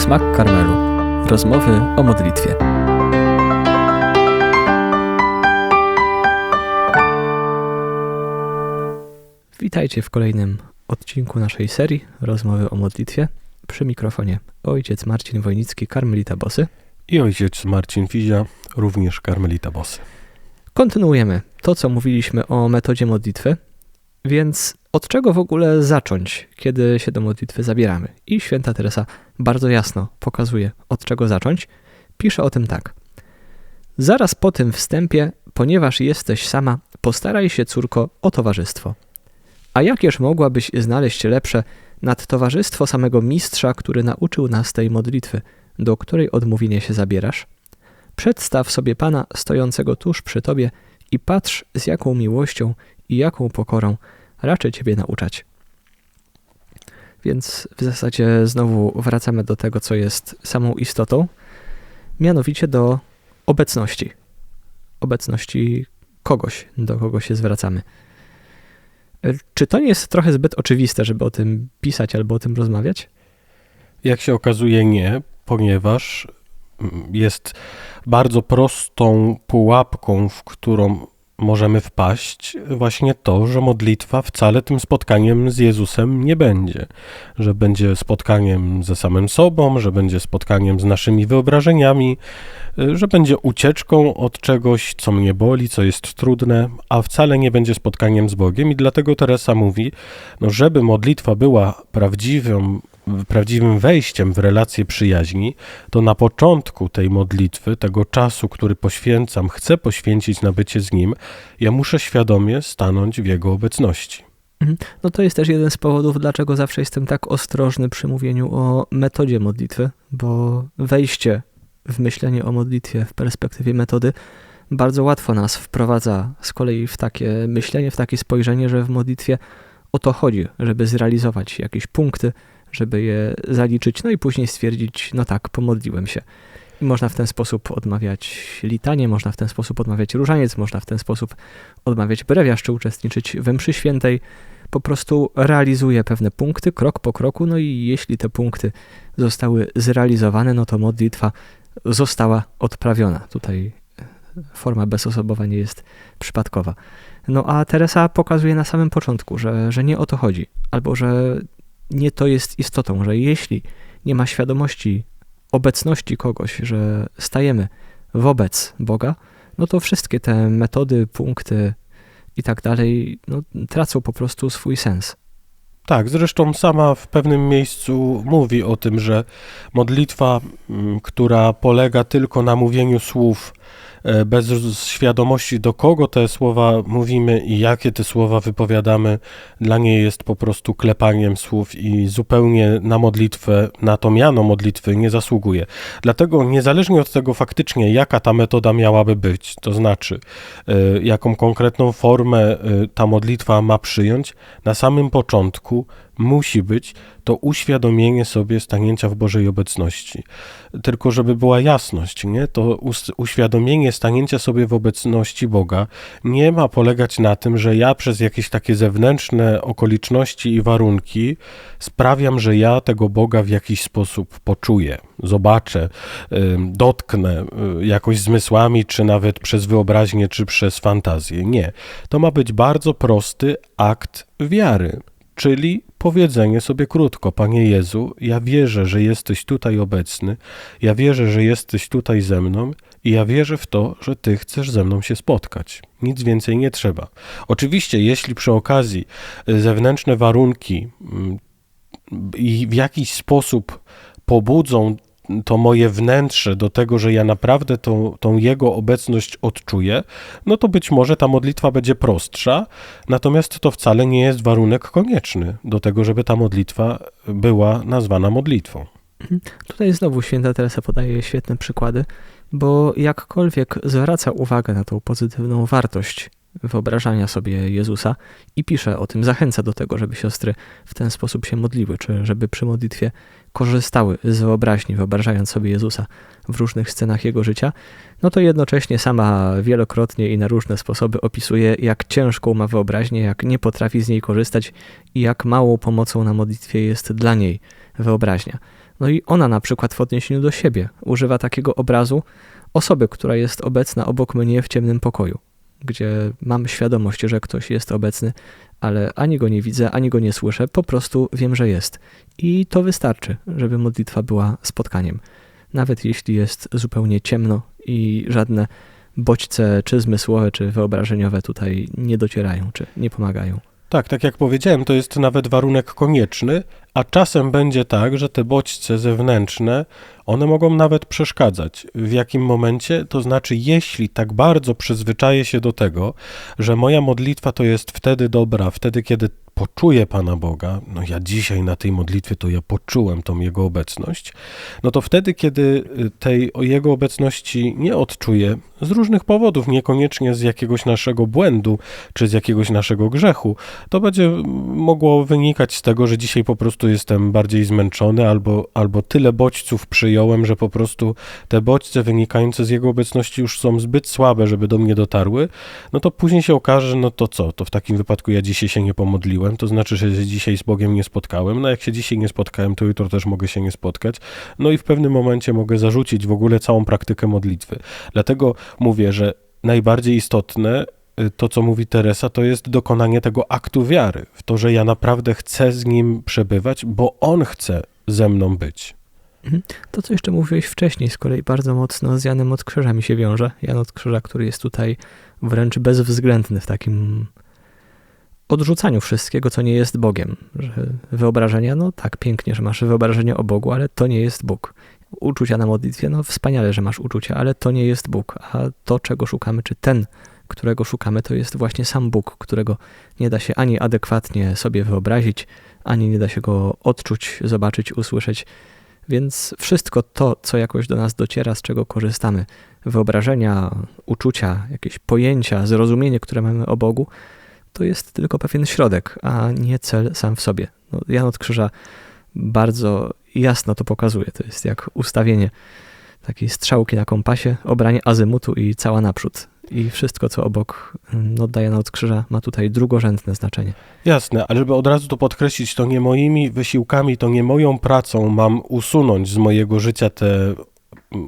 Smak karmelu. Rozmowy o modlitwie. Witajcie w kolejnym odcinku naszej serii Rozmowy o modlitwie. Przy mikrofonie ojciec Marcin Wojnicki, karmelita Bosy. I ojciec Marcin Fizia, również karmelita Bosy. Kontynuujemy to, co mówiliśmy o metodzie modlitwy, więc od czego w ogóle zacząć, kiedy się do modlitwy zabieramy? I święta Teresa bardzo jasno pokazuje, od czego zacząć. Pisze o tym tak. Zaraz po tym wstępie, ponieważ jesteś sama, postaraj się, córko, o towarzystwo. A jakież mogłabyś znaleźć lepsze nad towarzystwo samego mistrza, który nauczył nas tej modlitwy, do której odmówienie się zabierasz? Przedstaw sobie Pana stojącego tuż przy Tobie i patrz, z jaką miłością i jaką pokorą raczy Ciebie nauczać. Więc w zasadzie znowu wracamy do tego, co jest samą istotą, mianowicie do obecności. Obecności kogoś, do kogo się zwracamy. Czy to nie jest trochę zbyt oczywiste, żeby o tym pisać albo o tym rozmawiać? Jak się okazuje, nie, ponieważ jest bardzo prostą pułapką, w którą możemy wpaść właśnie to, że modlitwa wcale tym spotkaniem z Jezusem nie będzie. Że będzie spotkaniem ze samym sobą, że będzie spotkaniem z naszymi wyobrażeniami, że będzie ucieczką od czegoś, co mnie boli, co jest trudne, a wcale nie będzie spotkaniem z Bogiem. I dlatego Teresa mówi, no żeby modlitwa była prawdziwą prawdziwym wejściem w relację przyjaźni, to na początku tej modlitwy, tego czasu, który poświęcam, chcę poświęcić na bycie z Nim, ja muszę świadomie stanąć w Jego obecności. Mhm. No to jest też jeden z powodów, dlaczego zawsze jestem tak ostrożny przy mówieniu o metodzie modlitwy, bo wejście w myślenie o modlitwie w perspektywie metody bardzo łatwo nas wprowadza z kolei w takie myślenie, w takie spojrzenie, że w modlitwie o to chodzi, żeby zrealizować jakieś punkty, żeby je zaliczyć, no i później stwierdzić, no tak, pomodliłem się. I można w ten sposób odmawiać litanie, można w ten sposób odmawiać różaniec, można w ten sposób odmawiać brewiarz, czy uczestniczyć we mszy świętej. Po prostu realizuje pewne punkty krok po kroku, no i jeśli te punkty zostały zrealizowane, no to modlitwa została odprawiona. Tutaj forma bezosobowa nie jest przypadkowa. No a Teresa pokazuje na samym początku, że, że nie o to chodzi, albo że nie to jest istotą, że jeśli nie ma świadomości obecności kogoś, że stajemy wobec Boga, no to wszystkie te metody, punkty i tak dalej no, tracą po prostu swój sens. Tak, zresztą sama w pewnym miejscu mówi o tym, że modlitwa, która polega tylko na mówieniu słów, bez świadomości, do kogo te słowa mówimy i jakie te słowa wypowiadamy, dla niej jest po prostu klepaniem słów i zupełnie na modlitwę, na to miano modlitwy nie zasługuje. Dlatego niezależnie od tego faktycznie, jaka ta metoda miałaby być, to znaczy e, jaką konkretną formę e, ta modlitwa ma przyjąć, na samym początku musi być to uświadomienie sobie stanięcia w Bożej obecności. Tylko żeby była jasność, nie? to uświadomienie stanięcia sobie w obecności Boga nie ma polegać na tym, że ja przez jakieś takie zewnętrzne okoliczności i warunki sprawiam, że ja tego Boga w jakiś sposób poczuję, zobaczę, dotknę y, jakoś zmysłami, czy nawet przez wyobraźnię, czy przez fantazję. Nie. To ma być bardzo prosty akt wiary czyli powiedzenie sobie krótko: Panie Jezu, ja wierzę, że jesteś tutaj obecny, ja wierzę, że jesteś tutaj ze mną i ja wierzę w to, że Ty chcesz ze mną się spotkać. Nic więcej nie trzeba. Oczywiście, jeśli przy okazji zewnętrzne warunki mm, i w jakiś sposób pobudzą to moje wnętrze do tego, że ja naprawdę tą, tą Jego obecność odczuję, no to być może ta modlitwa będzie prostsza, natomiast to wcale nie jest warunek konieczny do tego, żeby ta modlitwa była nazwana modlitwą. Mhm. Tutaj znowu święta Teresa podaje świetne przykłady, bo jakkolwiek zwraca uwagę na tą pozytywną wartość wyobrażania sobie Jezusa i pisze o tym, zachęca do tego, żeby siostry w ten sposób się modliły, czy żeby przy modlitwie korzystały z wyobraźni, wyobrażając sobie Jezusa w różnych scenach jego życia, no to jednocześnie sama wielokrotnie i na różne sposoby opisuje, jak ciężką ma wyobraźnię, jak nie potrafi z niej korzystać i jak małą pomocą na modlitwie jest dla niej wyobraźnia. No i ona na przykład w odniesieniu do siebie używa takiego obrazu osoby, która jest obecna obok mnie w ciemnym pokoju, gdzie mam świadomość, że ktoś jest obecny, ale ani go nie widzę, ani go nie słyszę, po prostu wiem, że jest. I to wystarczy, żeby modlitwa była spotkaniem. Nawet jeśli jest zupełnie ciemno i żadne bodźce, czy zmysłowe, czy wyobrażeniowe tutaj nie docierają, czy nie pomagają. Tak, tak jak powiedziałem, to jest nawet warunek konieczny, a czasem będzie tak, że te bodźce zewnętrzne, one mogą nawet przeszkadzać. W jakim momencie? To znaczy, jeśli tak bardzo przyzwyczaję się do tego, że moja modlitwa to jest wtedy dobra, wtedy, kiedy poczuję Pana Boga, no ja dzisiaj na tej modlitwie to ja poczułem tą Jego obecność, no to wtedy, kiedy y, tej Jego obecności nie odczuję, z różnych powodów, niekoniecznie z jakiegoś naszego błędu, czy z jakiegoś naszego grzechu, to będzie mogło wynikać z tego, że dzisiaj po prostu jestem bardziej zmęczony, albo, albo tyle bodźców przyjąłem, że po prostu te bodźce wynikające z Jego obecności już są zbyt słabe, żeby do mnie dotarły, no to później się okaże, no to co, to w takim wypadku ja dzisiaj się nie pomodliłem, to znaczy, że się dzisiaj z Bogiem nie spotkałem. No jak się dzisiaj nie spotkałem, to jutro też mogę się nie spotkać. No i w pewnym momencie mogę zarzucić w ogóle całą praktykę modlitwy. Dlatego mówię, że najbardziej istotne to, co mówi Teresa, to jest dokonanie tego aktu wiary, w to, że ja naprawdę chcę z nim przebywać, bo on chce ze mną być. Mhm. To, co jeszcze mówiłeś wcześniej, z kolei bardzo mocno z Janem od Krzyża mi się wiąże. Jan od Krzyża, który jest tutaj wręcz bezwzględny w takim odrzucaniu wszystkiego, co nie jest Bogiem. Że wyobrażenia, no tak, pięknie, że masz wyobrażenie o Bogu, ale to nie jest Bóg. Uczucia na modlitwie, no wspaniale, że masz uczucia, ale to nie jest Bóg. A to, czego szukamy, czy ten, którego szukamy, to jest właśnie sam Bóg, którego nie da się ani adekwatnie sobie wyobrazić, ani nie da się go odczuć, zobaczyć, usłyszeć. Więc wszystko to, co jakoś do nas dociera, z czego korzystamy, wyobrażenia, uczucia, jakieś pojęcia, zrozumienie, które mamy o Bogu, to jest tylko pewien środek, a nie cel sam w sobie. No, Jan od Krzyża bardzo jasno to pokazuje. To jest jak ustawienie takiej strzałki na kompasie, obranie azymutu i cała naprzód. I wszystko, co obok no, Jana od Krzyża, ma tutaj drugorzędne znaczenie. Jasne, ale żeby od razu to podkreślić, to nie moimi wysiłkami, to nie moją pracą mam usunąć z mojego życia te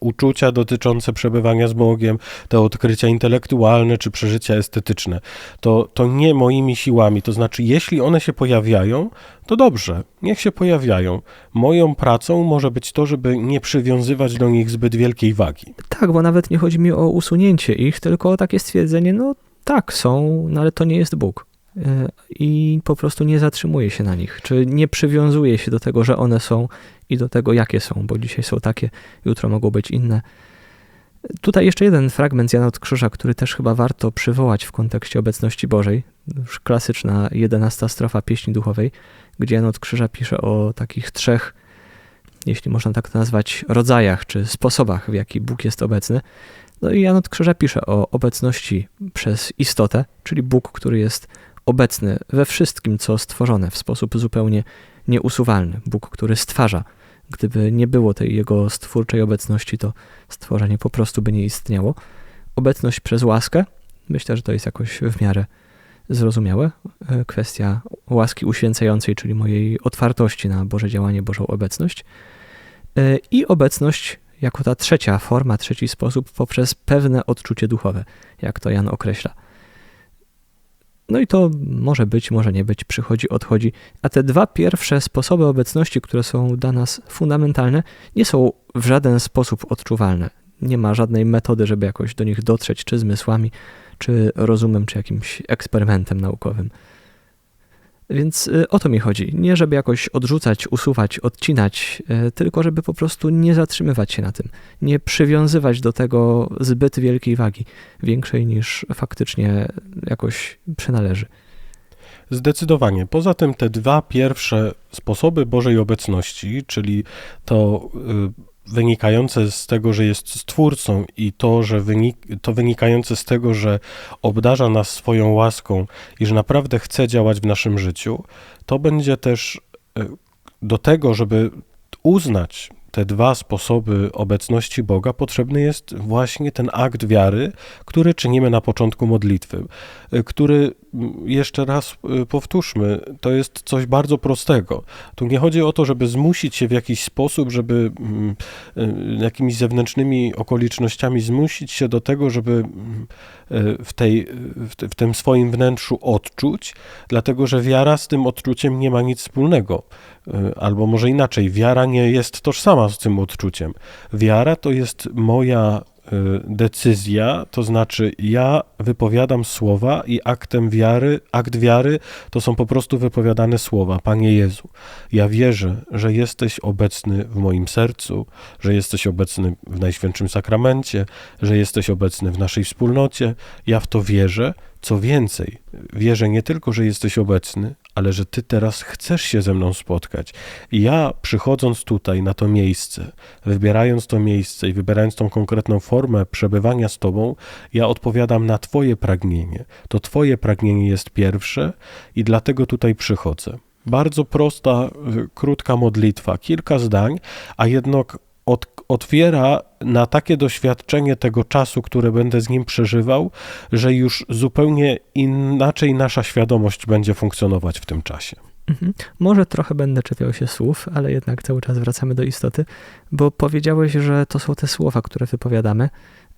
uczucia dotyczące przebywania z Bogiem, te odkrycia intelektualne czy przeżycia estetyczne. To, to nie moimi siłami. To znaczy, jeśli one się pojawiają, to dobrze, niech się pojawiają. Moją pracą może być to, żeby nie przywiązywać do nich zbyt wielkiej wagi. Tak, bo nawet nie chodzi mi o usunięcie ich, tylko o takie stwierdzenie, no tak, są, no ale to nie jest Bóg. E, I po prostu nie zatrzymuje się na nich, czy nie przywiązuje się do tego, że one są i do tego, jakie są, bo dzisiaj są takie, jutro mogą być inne. Tutaj jeszcze jeden fragment Jana od Krzyża, który też chyba warto przywołać w kontekście obecności Bożej. Już klasyczna jedenasta strofa pieśni duchowej, gdzie Jan od Krzyża pisze o takich trzech, jeśli można tak to nazwać, rodzajach czy sposobach, w jaki Bóg jest obecny. No i Jan od Krzyża pisze o obecności przez istotę, czyli Bóg, który jest obecny we wszystkim, co stworzone w sposób zupełnie nieusuwalny. Bóg, który stwarza. Gdyby nie było tej jego stwórczej obecności, to stworzenie po prostu by nie istniało. Obecność przez łaskę, myślę, że to jest jakoś w miarę zrozumiałe. E, kwestia łaski uświęcającej, czyli mojej otwartości na Boże działanie, Bożą obecność. E, I obecność jako ta trzecia forma, trzeci sposób, poprzez pewne odczucie duchowe, jak to Jan określa. No i to może być, może nie być, przychodzi, odchodzi. A te dwa pierwsze sposoby obecności, które są dla nas fundamentalne, nie są w żaden sposób odczuwalne. Nie ma żadnej metody, żeby jakoś do nich dotrzeć, czy zmysłami, czy rozumem, czy jakimś eksperymentem naukowym. Więc y, o to mi chodzi. Nie żeby jakoś odrzucać, usuwać, odcinać, y, tylko żeby po prostu nie zatrzymywać się na tym, nie przywiązywać do tego zbyt wielkiej wagi, większej niż faktycznie jakoś przynależy. Zdecydowanie. Poza tym te dwa pierwsze sposoby Bożej obecności, czyli to y, wynikające z tego, że jest stwórcą i to, że wynik, to wynikające z tego, że obdarza nas swoją łaską i że naprawdę chce działać w naszym życiu, to będzie też e, do tego, żeby uznać te dwa sposoby obecności Boga, potrzebny jest właśnie ten akt wiary, który czynimy na początku modlitwy, y, który jeszcze raz y, powtórzmy, to jest coś bardzo prostego. Tu nie chodzi o to, żeby zmusić się w jakiś sposób, żeby mm, y, jakimiś zewnętrznymi okolicznościami zmusić się do tego, żeby mm, y, w, tej, w, tym swoim wnętrzu odczuć, dlatego że wiara z tym odczuciem nie ma nic wspólnego. Albo może inaczej, wiara nie jest tożsama z tym odczuciem. Wiara to jest moja decyzja, to znaczy ja wypowiadam słowa i aktem wiary, akt wiary to są po prostu wypowiadane słowa. Panie Jezu, ja wierzę, że jesteś obecny w moim sercu, że jesteś obecny w Najświętszym Sakramencie, że jesteś obecny w naszej wspólnocie. Ja w to wierzę. Co więcej, wierzę nie tylko, że jesteś obecny, ale że Ty teraz chcesz się ze mną spotkać. I ja, przychodząc tutaj na to miejsce, wybierając to miejsce i wybierając tą konkretną formę przebywania z Tobą, ja odpowiadam na Twoje pragnienie. To Twoje pragnienie jest pierwsze i dlatego tutaj przychodzę. Bardzo prosta, y, krótka modlitwa, kilka zdań, a jednak od, otwiera na takie doświadczenie tego czasu, które będę z nim przeżywał, że już zupełnie inaczej nasza świadomość będzie funkcjonować w tym czasie. Mhm. Może trochę będę czepiał się słów, ale jednak cały czas wracamy do istoty, bo powiedziałeś, że to są te słowa, które wypowiadamy.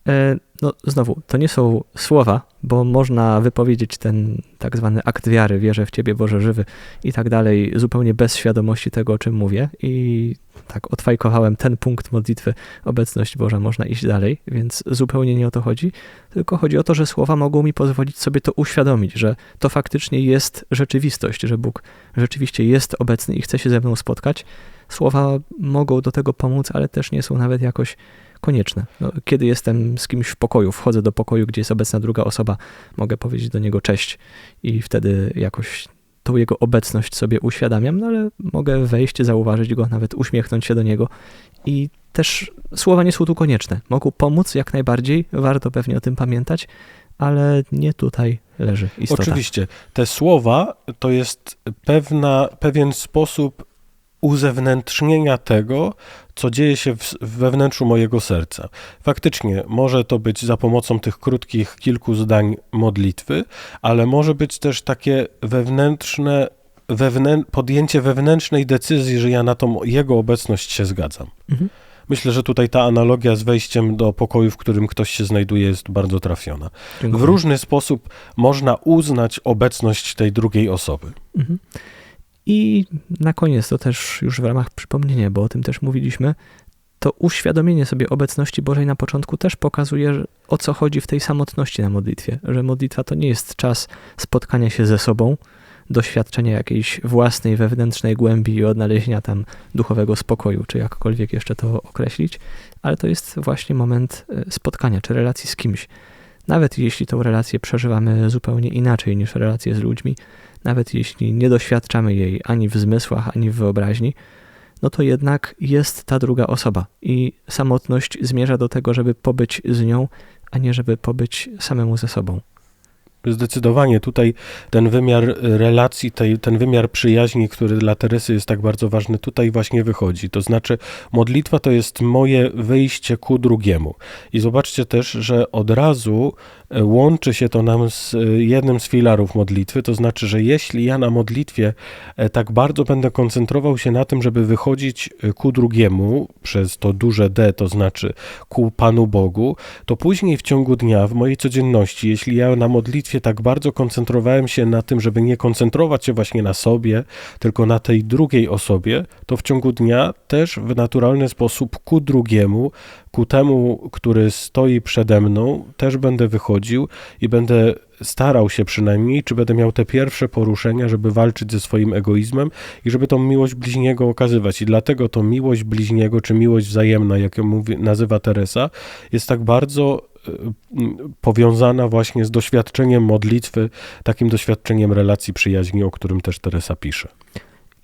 E, No znowu, to nie są słowa, bo można wypowiedzieć ten tak zwany akt wiary, wierzę w Ciebie Boże żywy i tak dalej, zupełnie bez świadomości tego, o czym mówię i tak odfajkowałem ten punkt modlitwy, obecność Boża, można iść dalej, więc zupełnie nie o to chodzi, tylko chodzi o to, że słowa mogą mi pozwolić sobie to uświadomić, że to faktycznie jest rzeczywistość, że Bóg rzeczywiście jest obecny i chce się ze mną spotkać. Słowa mogą do tego pomóc, ale też nie są nawet jakoś konieczne. No, kiedy jestem z kimś w pokoju, wchodzę do pokoju, gdzie jest obecna druga osoba, mogę powiedzieć do niego cześć i wtedy jakoś tą jego obecność sobie uświadamiam, no ale mogę wejść, zauważyć go, nawet uśmiechnąć się do niego i też słowa nie są tu konieczne. Mogą pomóc jak najbardziej, warto pewnie o tym pamiętać, ale nie tutaj leży istota. Oczywiście, te słowa to jest pewna, pewien sposób uzewnętrznienia tego, co dzieje się w, we wnętrzu mojego serca. Faktycznie może to być za pomocą tych krótkich kilku zdań modlitwy, ale może być też takie wewnętrzne, wewnę, podjęcie wewnętrznej decyzji, że ja na tą jego obecność się zgadzam. Mhm. Myślę, że tutaj ta analogia z wejściem do pokoju, w którym ktoś się znajduje, jest bardzo trafiona. Dziękuję. W różny sposób można uznać obecność tej drugiej osoby. Mhm. I na koniec, to też już w ramach przypomnienia, bo o tym też mówiliśmy, to uświadomienie sobie obecności Bożej na początku też pokazuje, o co chodzi w tej samotności na modlitwie. Że modlitwa to nie jest czas spotkania się ze sobą, doświadczenia jakiejś własnej wewnętrznej głębi i odnalezienia tam duchowego spokoju, czy jakkolwiek jeszcze to określić, ale to jest właśnie moment e, spotkania czy relacji z kimś. Nawet jeśli tą relację przeżywamy zupełnie inaczej niż relacje z ludźmi, nawet jeśli nie doświadczamy jej ani w zmysłach, ani w wyobraźni, no to jednak jest ta druga osoba i samotność zmierza do tego, żeby pobyć z nią, a nie żeby pobyć samemu ze sobą. Zdecydowanie tutaj ten wymiar relacji, tej, ten wymiar przyjaźni, który dla Teresy jest tak bardzo ważny, tutaj właśnie wychodzi. To znaczy, modlitwa to jest moje wyjście ku drugiemu. I zobaczcie też, że od razu łączy się to nam z e, jednym z filarów modlitwy. To znaczy, że jeśli ja na modlitwie e, tak bardzo będę koncentrował się na tym, żeby wychodzić e, ku drugiemu przez to duże D, to znaczy ku Panu Bogu, to później w ciągu dnia, w mojej codzienności, jeśli ja na modlitwie tak bardzo koncentrowałem się na tym, żeby nie koncentrować się właśnie na sobie, tylko na tej drugiej osobie, to w ciągu dnia też w naturalny sposób ku drugiemu, ku temu, który stoi przede mną, też będę wychodził i będę starał się przynajmniej, czy będę miał te pierwsze poruszenia, żeby walczyć ze swoim egoizmem i żeby tą miłość bliźniego okazywać. I dlatego to miłość bliźniego, czy miłość wzajemna, jak ją mówi, nazywa Teresa, jest tak bardzo m, powiązana właśnie z doświadczeniem modlitwy, takim doświadczeniem relacji przyjaźni, o którym też Teresa pisze.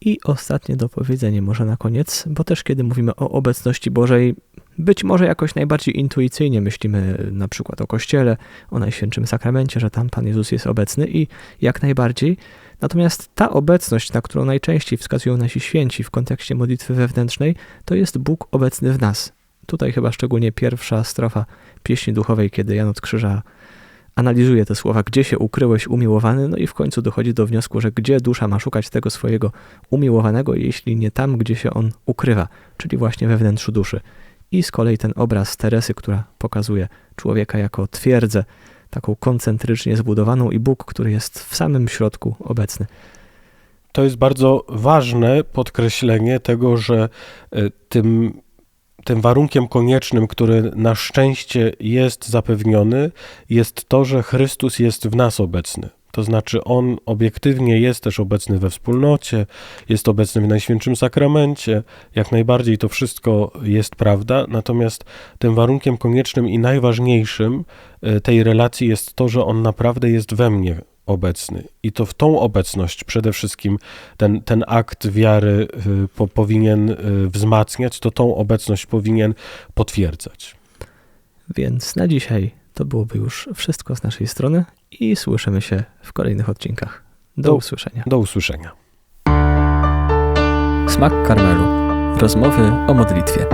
I ostatnie dopowiedzenie może na koniec, bo też kiedy mówimy o obecności Bożej, być może jakoś najbardziej intuicyjnie myślimy na przykład o Kościele, o Najświętszym Sakramencie, że tam Pan Jezus jest obecny i jak najbardziej. Natomiast ta obecność, na którą najczęściej wskazują nasi święci w kontekście modlitwy wewnętrznej, to jest Bóg obecny w nas. Tutaj chyba szczególnie pierwsza strofa pieśni duchowej, kiedy Jan od Krzyża analizuje te słowa, gdzie się ukryłeś umiłowany, no i w końcu dochodzi do wniosku, że gdzie dusza ma szukać tego swojego umiłowanego, jeśli nie tam, gdzie się on ukrywa, czyli właśnie we wnętrzu duszy. I z kolei ten obraz Teresy, która pokazuje człowieka jako twierdzę, taką koncentrycznie zbudowaną i Bóg, który jest w samym środku obecny. To jest bardzo ważne podkreślenie tego, że e, tym, tym warunkiem koniecznym, który na szczęście jest zapewniony, jest to, że Chrystus jest w nas obecny. To znaczy, on obiektywnie jest też obecny we wspólnocie, jest obecny w Najświętszym Sakramencie, jak najbardziej to wszystko jest prawda, natomiast tym warunkiem koniecznym i najważniejszym e, tej relacji jest to, że on naprawdę jest we mnie obecny. I to w tą obecność przede wszystkim ten, ten akt wiary y, po, powinien y, wzmacniać, to tą obecność powinien potwierdzać. Więc na dzisiaj to byłoby już wszystko z naszej strony i słyszymy się w kolejnych odcinkach. Do, Do- usłyszenia. Do usłyszenia. Smak karmelu. Rozmowy o modlitwie.